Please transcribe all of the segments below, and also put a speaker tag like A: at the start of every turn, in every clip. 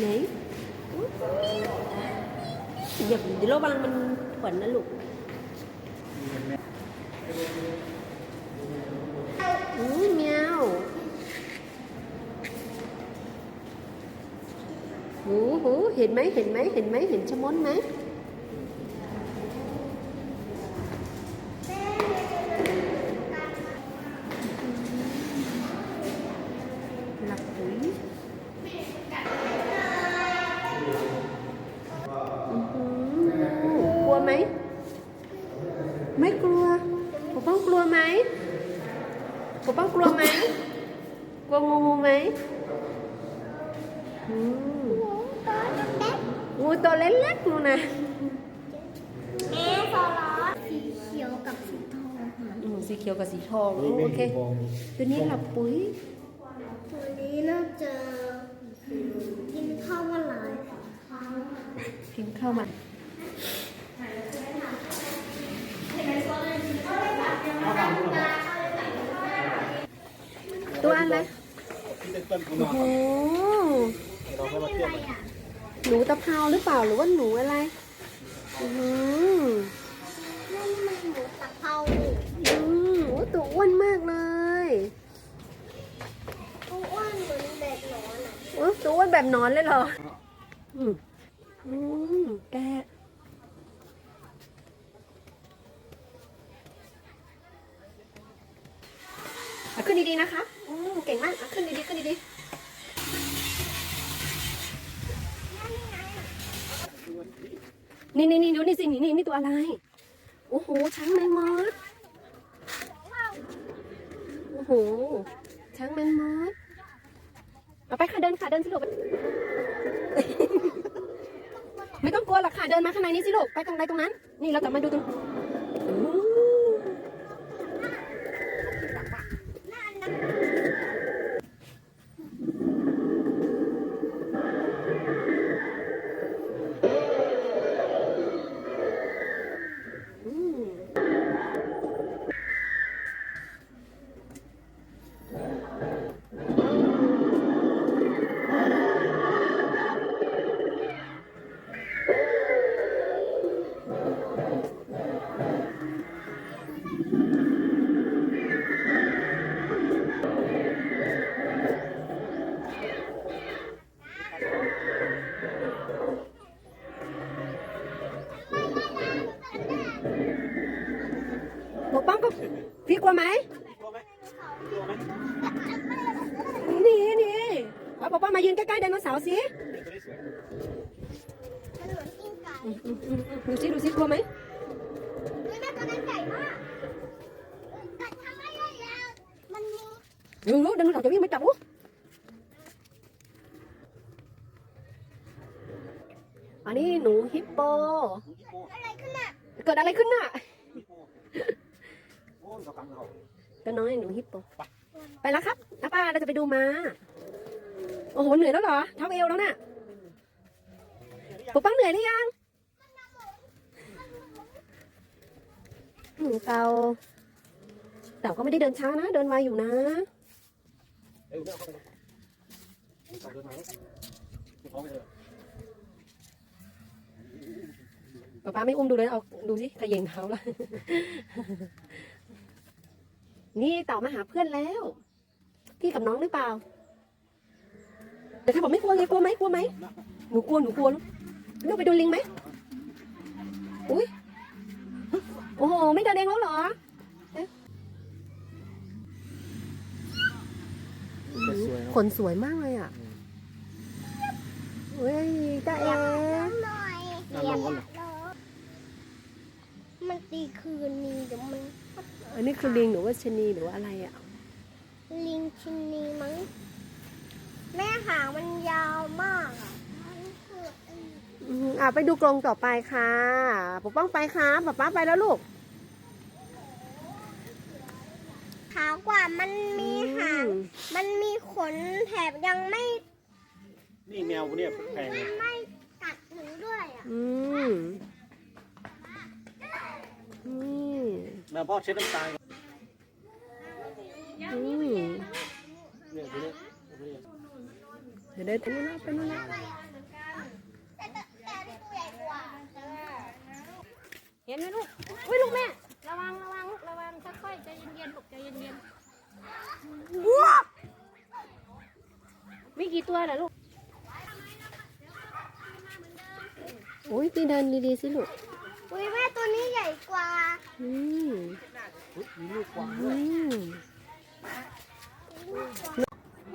A: ไหนอย่าเดี๋ยวระวังมันขวัญนะลูกอืมแมวหูหูเห็นไหมเห็นไหมเห็นไหมเห็นชะม้นไหมหลับปุ๋ยอื้อหือกลัว ไหมไม่กลัวปกป้องกลัวไหมปกป้องกลัวไหมกลัวงูไหมอืมงูตัวเล็กๆนู่นนะ
B: แม่โซลอสสีเขียวกับสีทองค่ะ
A: อืมสีเขียวกับสีทองโอเคตัวนี้หลับปุ๋ย
B: ตัวนี้น่าจะกินข้าวมาหลายครั้ง
A: กินข้าวมันตัวอะไร
C: ที่เป็นต้นขน
A: โอ้
C: ม
A: โห
C: เราก็มาเทียบกัน
A: หนูตะเภาหรือเปล่าหรือว่าหนูอะไรอืม
B: นั่นมันหมูตะเภา
A: อืมโอ้ตัวอ้วนมากเลย
B: ตัวอ้วนเหมือนเด็กหนอนอะ
A: โอ้ตัวอ้วนแบบหนอนเลยเหรออืมอืมแกะอะขึ้นดีๆนะคะอื มเก่งมากอะขึ้นดีๆขึ้นดีๆนี่นี่นี่ดูนี่สินี่นี่นี่ตัวอะไร โอ้โหช้างแมงมอสโอ้โหช้างแมงมอสเอาไปค่ะเดินค่ะเดินสิลูกไม่ต้องกลัวหรอกค่ะเดินมาข้างในนี้สิลูกไปตรงไหนตรงนั้น นี่เราจะมาดูตรง นี่นี่เอาปกป้องมายืนใกล้ๆไดโนเสาร์สิ
C: เด็กตัวนี้สวย
B: มันเหมือนกิ้งก่า
A: อืมอืมอืมดูสิดูสิกลัวไหม
B: เฮ้ยแม่ตัวนั้นใหญ่มากกัดทำไมได้แล้วมันมี
A: ดึงลูกไดโนเสาร์จะวิ่งมาจับลูกอันนี้หนูฮิปโป
C: ฮิปโป
B: อะไรขึ้นอะ
A: เกิดอะไรขึ้นน่ะ
C: ฮิปโปโอ้ยเขากังเขา
A: ก็น้อยหนูฮิปโปไปแล้วครับน้าป้าเราจะไปดูมาโอ้โหเหนื่อยแล้วเหรอเท้าเอวแล้วน่ะปุ๊บปังเหนื่อยหรือยังหนูเต่าเต่าก็ไม่ได้เดินช้านะเดินไวอยู่นะ
C: เอ้ยไม่เอาเข้าไปใส่เดินมาไม่ท้องไปเลย
A: ป๊าป๊าไม่อุ้มดูเลยเอาดูสิขย่งเท้าแล้ว นี่เต่ามาหาเพื่อนแล้ว พี่กับน้องหรือเปล่าแต่ถ้าบอกไม่กลัวไงกลัวไหมกลัวไหมหนูกลัวหนูกลัวลูกลูกไปดูลิงไหมอุ้ยโอ้โหไม่เดินเองแล้วเหรอเอ๊ะ
C: แต่สวยเนาะ
A: ขนสวยมากเลยอะเฮ้ยจ้าเอ๋
B: หน่อย
C: น่าลองก็เหรอ
B: มันตีคืนนี้เดี๋ยวมัน
A: อั นนี้คือลิงหรือว่าชะนีหรือว่าอะไรอะ
B: ลิงชินนีมั้ง แม่หางมันยาวมากอะมันคือไอ้
A: อืมอะไปดูกรงต่อไปค่ะปกป้องไปครับป๊าป๊าไปแล้วลูก
B: ขาวกว่ามันมีหาง
A: อืม
B: มันมีขนแถบยังไม่
C: นี่แมวพวกเนี้ยแพงเลย
B: ไม่
C: แบบพ่อเช็ดน้ำตาอื
A: ม
C: เย
A: ดี๋ยวได้ทำนนะไป็นนะ
B: เห็นไหมลูก อุ้ยลูกแม่ ระวังระวังระวังค่อยๆใจเย็นๆลูกใจเย็นๆมีกี่ตัวล่ะลูก
A: อุ้ยพี่เดินดีๆสิลูก
B: อุ้ยแม่ตัวนี้ใหญ่กว่า
A: อืม
C: อุ๊ยมีลูกกวาง
A: อื
C: ด้วย
A: ม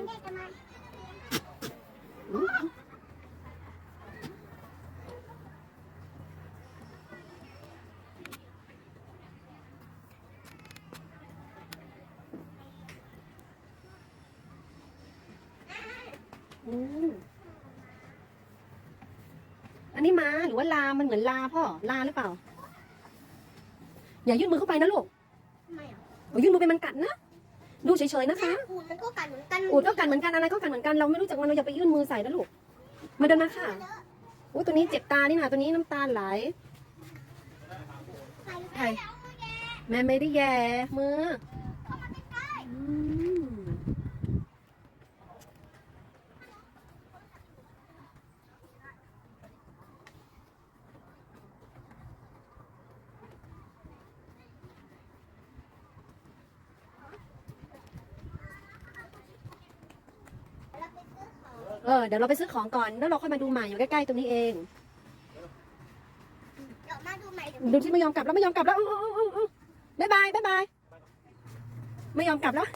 B: เด็กกันไหม
A: อืมอั นนี้ม้าหรือว่าลา มันเหมือนลาพ่อ ลาหรือเปล่า อย่ายื่นมือเข้าไปนะลูก
B: ทำไมอะ
A: อย่ายื่นมือไปมันกัดนะ ดูเฉยๆนะคะ
B: อูดมันก็กัดเหมือนกัน
A: อูดก็กัดเหมือนกันอะไรก็กัดเหมือนกัน เราไม่รู้จักมันเราอย่าไปยื่นมือใส่นะลูก มาเดินมาค่ะโอ้ตัวนี้เจ็บตานี่นะตัวนี้น้ำตาไหลใครแม่ไม่ได้แย่มืออืม เออเดี๋ยวเราไปซื้อของก่อนแล้วเราค่อยมาดูใหม่อยู่ใกล้ๆตรงนี้เอง
B: เดี๋ยวมาดูใหม่เดี๋ยว
A: ดูที่ไม่ยอมกลับแล้วไม่ยอมกลับแล้วเอาเอาเอาเอาบ๊ายบายบ๊ายบายไม่ยอมกลับแล้ว